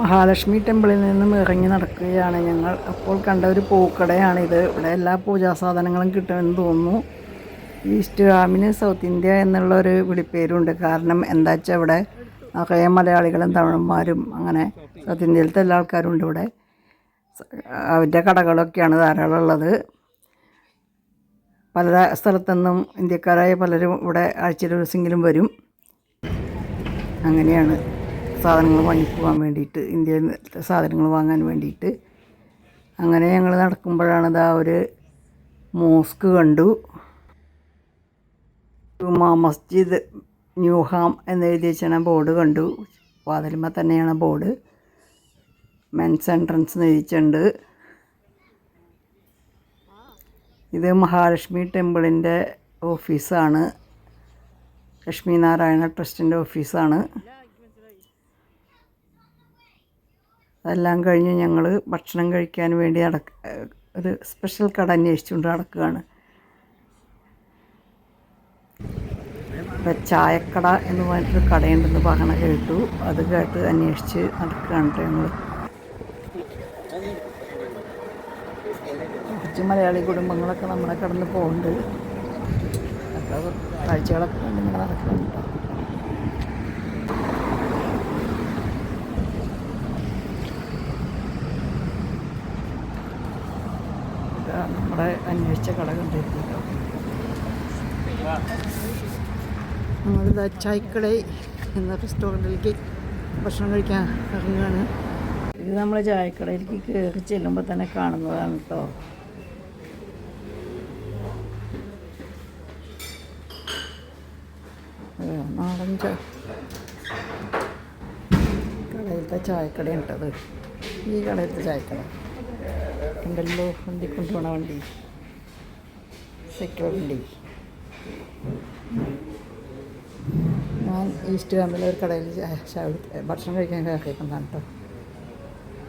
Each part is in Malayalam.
മഹാലക്ഷ്മി ടെമ്പിളിൽ നിന്നും ഇറങ്ങി നടക്കുകയാണ് ഞങ്ങൾ. അപ്പോൾ കണ്ട ഒരു പൂക്കടയാണിത് ഇവിടെ എല്ലാ പൂജാ സാധനങ്ങളും കിട്ടുമെന്ന് തോന്നുന്നു. ഈസ്റ്റ് ഗ്രാമിന് സൗത്ത് ഇന്ത്യ എന്നുള്ള ഒരു വിളിപ്പേരുണ്ട്. കാരണം എന്താ വെച്ചാൽ ഇവിടെ നിറയെ മലയാളികളും തമിഴന്മാരും അങ്ങനെ സൗത്ത് ഇന്ത്യയിലത്തെ എല്ലാ ആൾക്കാരും ഉണ്ട് ഇവിടെ. അവരുടെ കടകളൊക്കെയാണ് ധാരാളം ഉള്ളത്. പല സ്ഥലത്തുനിന്നും ഇന്ത്യക്കാരായ പലരും ഇവിടെ ആഴ്ചയിൽ ദിവസമെങ്കിലും വരും. അങ്ങനെയാണ്. സാധനങ്ങൾ വാങ്ങിപ്പോകാൻ വേണ്ടിയിട്ട് ഇന്ത്യയിൽ സാധനങ്ങൾ വാങ്ങാൻ വേണ്ടിയിട്ട്. അങ്ങനെ ഞങ്ങൾ നടക്കുമ്പോഴാണ് ഇതാ ഒരു മോസ്ക് കണ്ടു. ജുമാ മസ്ജിദ് ന്യൂഹാം എന്നെഴുതി വെച്ചാണ് ബോർഡ് കണ്ടു. വാതിലുമ്പോൾ തന്നെയാണ് ബോർഡ്. മെൻസ് എൻട്രൻസ് നയിച്ചിട്ടുണ്ട് ഇത് മഹാലക്ഷ്മി ടെമ്പിളിന്റെ ഓഫീസാണ്. ലക്ഷ്മി നാരായണ ട്രസ്റ്റിന്റെ ഓഫീസാണ്. അതെല്ലാം കഴിഞ്ഞ് ഞങ്ങൾ ഭക്ഷണം കഴിക്കാൻ വേണ്ടി നടക്ക ഒരു സ്പെഷ്യൽ കട അന്വേഷിച്ചുകൊണ്ട് നടക്കുകയാണ്. ചായക്കട എന്ന് പറഞ്ഞിട്ടൊരു കടയുണ്ടെന്ന് പറയണ കേട്ടു. അത് കേട്ട് അന്വേഷിച്ച് നടക്കുകയാണ് ഞങ്ങൾ കുറച്ച് മലയാളി കുടുംബങ്ങളൊക്കെ നമ്മളെ കടന്ന് പോകുന്നുണ്ട് കാഴ്ചകളൊക്കെ ഇങ്ങനെ നടക്കുന്നുണ്ട് നമ്മുടെ അന്വേഷിച്ച കട കണ്ടിരുന്നു നമ്മളിത് ചായക്കട എന്ന റെസ്റ്റോറന്റിലേക്ക് ഭക്ഷണം കഴിക്കാൻ ഇറങ്ങുകയാണ്. ഇത് നമ്മൾ ചായക്കടയിലേക്ക് കയറി ചെല്ലുമ്പോൾ തന്നെ കാണുന്നതാണ് കേട്ടോ നാടൻ ചായ കടയിലത്തെ ചായക്കടയുണ്ടത് ഈ കടയിലത്തെ ചായക്കട. ഉണ്ടല്ലോ വണ്ടി കൊണ്ടുപോണ വണ്ടി. സെക്യൂർ വണ്ടി. ഞാൻ ഈസ്റ്റ് കാമ്പിലെ ഒരു കടയിൽ ഭക്ഷണം കഴിക്കാൻ കേൾക്കുന്നതാണ് കേട്ടോ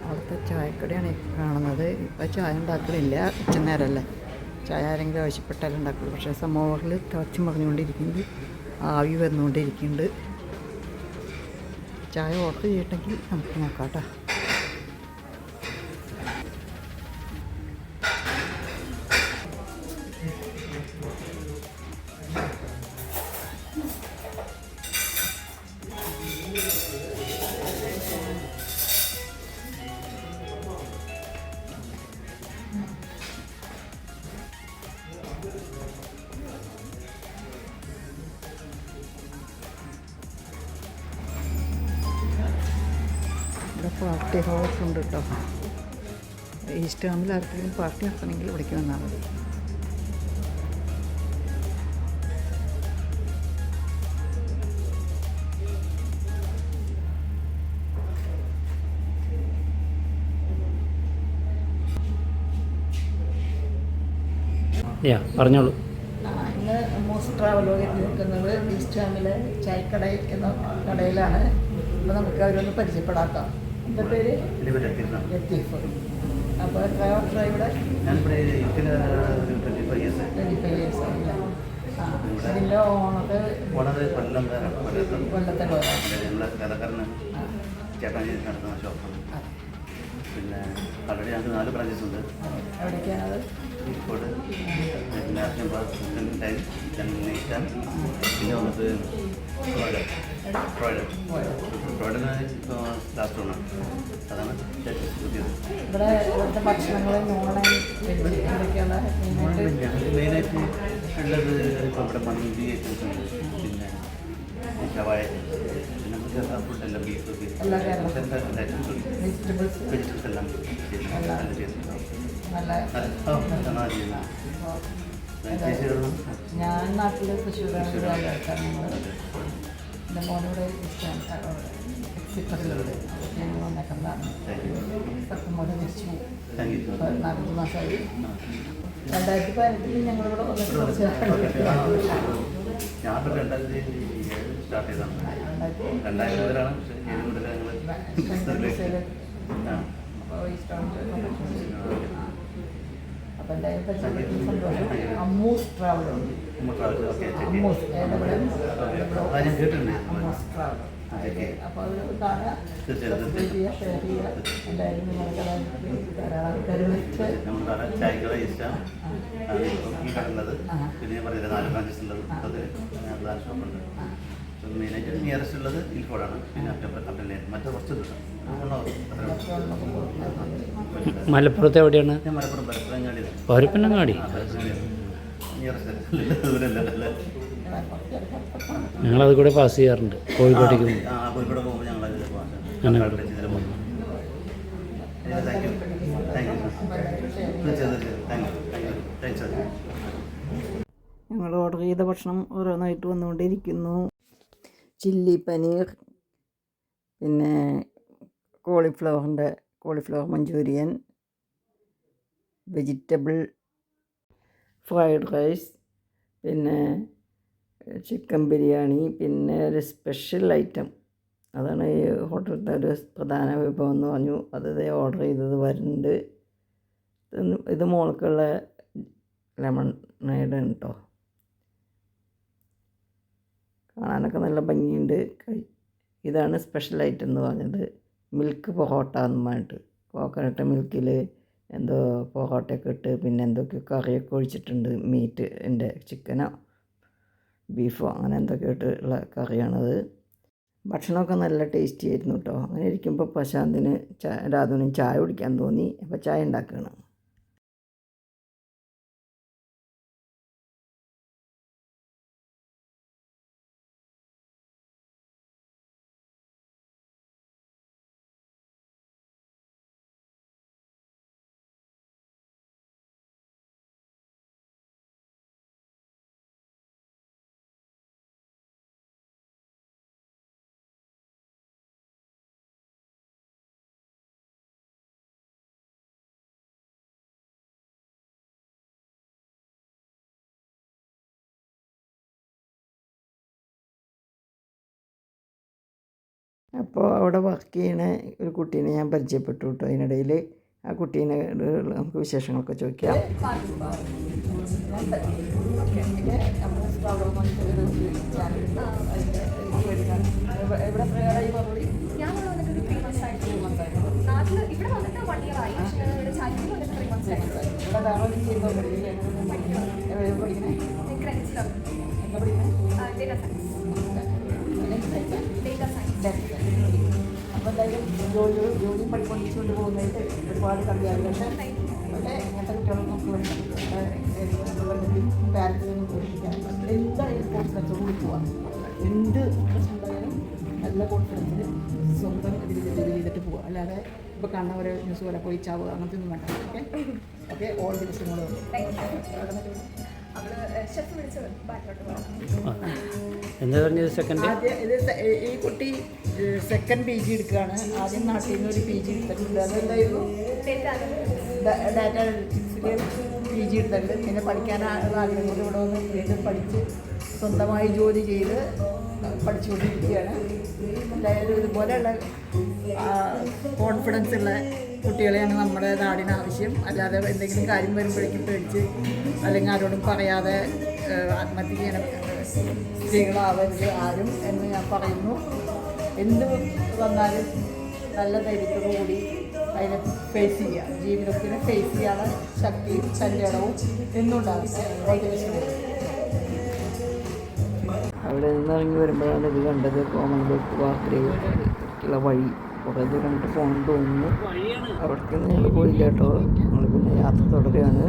അവിടുത്തെ ചായക്കടയാണ് കാണുന്നത്. ഇപ്പോൾ ചായ ഉണ്ടാക്കലില്ല ഉച്ചനേരമല്ലേ ചായ ആരെങ്കിലും ആവശ്യപ്പെട്ടാലും ഉണ്ടാക്കുള്ളൂ പക്ഷേ സമോവറിൽ തിളച്ച് മറിഞ്ഞുകൊണ്ടിരിക്കുന്നുണ്ട്. ആവി വന്നുകൊണ്ടിരിക്കുന്നുണ്ട്. ചായ ഓർഡർ ചെയ്യട്ടെങ്കിൽ നമുക്ക് നോക്കാം കേട്ടോ പാർട്ടി ഹോൾസ് ഉണ്ട് കേട്ടോ ഈസ്റ്റ് ഹാമിൽ ആർക്കെങ്കിലും പാർട്ടി നടത്തണമെങ്കിൽ ഇവിടേക്ക് വന്നാൽ മതി. യാ പറഞ്ഞോളൂ. ഇന്ന് മോസ്റ്റ് ട്രാവലോഗിൽ നിൽക്കുന്നത് ഈസ്റ്റ് ഹാമിലെ ചായക്കടയിൽ എന്ന കടയിലാണ്. അപ്പോൾ നമുക്ക് അവരൊന്ന് പരിചയപ്പെടാക്കാം എന്താ പേര്? ലത്തീഫ്. അപ്പോൾ എത്ര വർഷമായി ഇവിടെ ഞാനിവിടെ ഇരിക്കുന്ന twenty five years twenty five years ആയില്ലേ ആ ഇതിന്റെ ഓണർ ഓണർ കൊല്ലംകാരാണ് കൊല്ലത്ത്. കൊല്ലത്തെ പോരാണ് ഞങ്ങൾ കഥക്കാരന് ചേട്ടാനി നടത്തുന്ന ഷോപ്പാണ് പിന്നെ ആൾറെഡി ഞങ്ങൾക്ക് നാല് ബ്രാഞ്ചസ് ഉണ്ട്. എവിടേക്കാണത്? കോഴിക്കോട് ടൈം പിന്നെ വന്നിട്ട് ഇവിടെ ഇവിടുത്തെ ഭക്ഷണങ്ങൾ നോണായി എന്തൊക്കെയാണ്? മെയിനായിട്ട് ഉള്ളത് ഇപ്പോൾ ഇവിടെ മന്തി ഐറ്റംസ് ഉണ്ട് പിന്നെ ഷവായ നമുക്ക് ഫുഡെല്ലാം ബീഫ് വെജിറ്റബിൾസ് വെജിറ്റബിൾസ് എല്ലാം ചെയ്യുന്നുണ്ട്. നല്ല ചെയ്യുന്നു. ഞാൻ നാട്ടിൽ തൃശ്ശൂരാണ് ഞങ്ങൾ എന്റെ മോനോട് ഇഷ്ടം സിപ്പറിലൂടെ ഞങ്ങൾ വന്നേക്കുന്നതാണ്. പത്ത് മോനെ തിരിച്ചു നാലഞ്ച് മാസമായി. രണ്ടായിരത്തി പതിനെട്ടിൽ ഞങ്ങളിവിടെ വന്നിട്ട് കുറച്ച് സ്റ്റാർട്ട് ചെയ്തതാണ്. രണ്ടായിരത്തി രണ്ടായിരം മുതലാണ് ഞങ്ങൾ അപ്പോൾ എന്തായാലും പരിചയപ്പെട്ട സന്തോഷം അമ്മൂസ് ട്രാവലുണ്ട് അമ്മൂസ് അമ്മൂസ് ട്രാവൽ അപ്പോൾ അത് കാണുക തീർച്ചയായും സബ്സ്ക്രൈബ് ചെയ്യുക ഷെയർ ചെയ്യുക. എന്തായാലും നിങ്ങളുടെ ധാരാളം ആൾക്കാർ വിളിച്ച് നമ്മുടെ കട ചായക്കട ഇഷ്ടം ഈ കടന്നത് പിന്നെ നാല് ബ്രാഞ്ചസ് ഉള്ളത്. അത് പ്രധാന ഷോപ്പുണ്ട്. മെയിനായിട്ട് നിയറസ്റ്റ് ഉള്ളത് ഇൽക്കോടാണ് പിന്നെ മറ്റേ കുറച്ച് ദൂരം. മലപ്പുറത്ത് എവിടെയാണ്? പരപ്പനങ്ങാടി ഞങ്ങളത് കൂടെ പാസ് ചെയ്യാറുണ്ട്. കോഴിക്കോട്ടേക്ക് അങ്ങനെ. ഞങ്ങൾ ഓർഡർ ചെയ്ത ഭക്ഷണം ഓരോന്നായിട്ട് വന്നുകൊണ്ടിരിക്കുന്നു. ചില്ലി പനീർ പിന്നെ കോളിഫ്ലവറിന്റെ cauliflower Manchurian vegetable fried rice പിന്നെ ചിക്കൻ ബിരിയാണി പിന്നെ ഒരു സ്പെഷ്യൽ ഐറ്റം. അതാണ് ഈ ഹോട്ടലിലത്തെ ഒരു പ്രധാന വിഭവം എന്ന് പറഞ്ഞു. അത് ഓർഡർ ചെയ്തത് വരുന്നുണ്ട്. ഇത് മോൾക്കുള്ള ലെമൺ നൈഡ് കേട്ടോ കാണാനൊക്കെ നല്ല ഭംഗിയുണ്ട്. ഇതാണ് സ്പെഷ്യൽ ഐറ്റം എന്ന് പറഞ്ഞത്. മിൽക്ക് പൊറോട്ട എന്ന് കോക്കനട്ട് മിൽക്കിൽ എന്തോ പൊറോട്ടയൊക്കെ ഇട്ട് പിന്നെ എന്തൊക്കെ കറിയൊക്കെ ഒഴിച്ചിട്ടുണ്ട്. മീറ്റ് എന്റെ ചിക്കനോ ബീഫോ അങ്ങനെ എന്തൊക്കെ ഇട്ടുള്ള കറിയാണത്. ഭക്ഷണമൊക്കെ നല്ല ടേസ്റ്റി ആയിരുന്നു കേട്ടോ അങ്ങനെ ഇരിക്കുമ്പോൾ പ്രശാന്തിന് ചാ രാധുവിനും ചായ കുടിക്കാൻ തോന്നി. അപ്പോൾ ചായ ഉണ്ടാക്കുകയാണ്. അപ്പോൾ അവിടെ വർക്ക് ചെയ്യണ ഒരു കുട്ടീനെ ഞാൻ പരിചയപ്പെട്ടു കേട്ടോ അതിനിടയിൽ ആ കുട്ടീനെ നമുക്ക് വിശേഷങ്ങളൊക്കെ ചോദിക്കാം. ഞാൻ പോകുന്നതായിട്ട് ഒരുപാട് കണ്ടിയാലും പക്ഷേ ഇങ്ങനത്തെ കുട്ടികളൊന്നും പാരൻസിനും പഠിപ്പിക്കാൻ എന്തായാലും കോൺഫിഡൻസോട് കൂടി പോവാം. എന്ത് പ്രശ്നം ഉണ്ടായാലും നല്ല കോൺഫിഡൻസിൽ സ്വന്തം ഇതിൽ ഇത് ചെയ്തിട്ട് പോവുക അല്ലാതെ ഇപ്പോൾ കാണുന്ന ന്യൂസ് പോലെ പോയി ചാവുക അങ്ങനത്തെ ഒന്നും വേണ്ട. ഓക്കെ? ഓക്കെ ഓൾ ദി എന്താ പറഞ്ഞത് സെക്കൻഡ് ആദ്യം ഈ കുട്ടി സെക്കൻഡ് പി ജി എടുക്കുകയാണ്. ആദ്യം നാട്ടിൽ നിന്ന് ഒരു പി ജി എടുത്തിട്ടുണ്ട്. അതെന്തായിരുന്നു? ഡേറ്റ അനലിറ്റിക്സിൽ പി ജി എടുത്തിട്ടുണ്ട്. പിന്നെ പഠിക്കാനുള്ള ആഗ്രഹം കൊണ്ട് ഇവിടെ വന്ന് വീണ്ടും പഠിച്ച് സ്വന്തമായി ജോലി ചെയ്ത് പഠിച്ചുകൊണ്ടിരിക്കുകയാണ്. എന്തായാലും ഇതുപോലെയുള്ള കോൺഫിഡൻസ് ഉള്ള കുട്ടികളെയാണ് നമ്മുടെ നാടിന് ആവശ്യം. അല്ലാതെ എന്തെങ്കിലും കാര്യം വരുമ്പോഴേക്കും പേടിച്ച് അല്ലെങ്കിൽ ആരോടും പറയാതെ ആത്മഹത്യ ചെയ്യണം സ്ത്രീകളാവരുത് ആരും എന്ന് ഞാൻ പറയുന്നു. എന്ത് വന്നാലും നല്ല ധൈര്യത്തോടു കൂടി അതിനെ ഫേസ് ചെയ്യുക. ജീവിതത്തിനെ ഫേസ് ചെയ്യാനുള്ള ശക്തിയും സഞ്ചരണവും എന്നുണ്ടാകും അവിടെ നിന്ന് ഇറങ്ങി വരുമ്പോഴാണ് ഇത് കണ്ടത്. കോമൺവെൽത്ത് വാർത്തയിലേക്കുള്ള വഴി. കുറേ ദൂരം കണ്ടിട്ട് പോകണം തോന്നുന്നു. അവിടേക്ക് ഞങ്ങൾ പോയില്ല കേട്ടോ. ഞങ്ങൾ പിന്നെ യാത്ര തുടരുകയാണ്.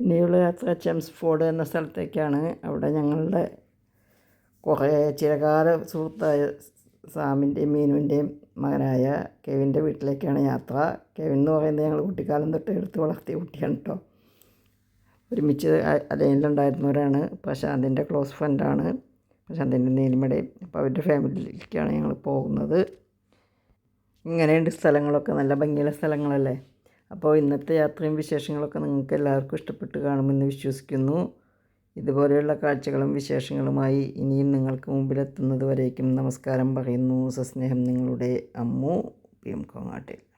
ഇനിയുള്ള യാത്ര ചെംസ്ഫോർഡ് എന്ന സ്ഥലത്തേക്കാണ്. അവിടെ ഞങ്ങളുടെ കുറേ ചിരകാല സുഹൃത്തായ സാമിന്റെയും മീനുവിന്റെയും മകനായ കെവിന്റെ വീട്ടിലേക്കാണ് യാത്ര. കെവിൻ എന്ന് പറയുന്നത് ഞങ്ങൾ കുട്ടിക്കാലം തൊട്ട് എടുത്ത് വളർത്തിയ കുട്ടിയാണ് കേട്ടോ. ഒരുമിച്ച് അലൈനിലുണ്ടായിരുന്നവരാണ് പ്രശാന്തിന്റെ ക്ലോസ് ഫ്രണ്ടാണ്. പ്രശാന്തിന്റെ നീലിമടയും അപ്പോൾ അവരുടെ ഫാമിലിയിലേക്കാണ് ഞങ്ങൾ പോകുന്നത്. ഇങ്ങനെയുണ്ട് സ്ഥലങ്ങളൊക്കെ. നല്ല ഭംഗിയുള്ള സ്ഥലങ്ങളല്ലേ? അപ്പോൾ ഇന്നത്തെ യാത്രയും വിശേഷങ്ങളൊക്കെ നിങ്ങൾക്ക് എല്ലാവർക്കും ഇഷ്ടപ്പെട്ട് കാണുമെന്ന് വിശ്വസിക്കുന്നു. ഇതുപോലെയുള്ള കാഴ്ചകളും വിശേഷങ്ങളുമായി ഇനിയും നിങ്ങൾക്ക് മുമ്പിലെത്തുന്നത് വരേക്കും നമസ്കാരം പറയുന്നു. സസ്നേഹം നിങ്ങളുടെ അമ്മു. P M കോങ്ങാട്ടിൽ.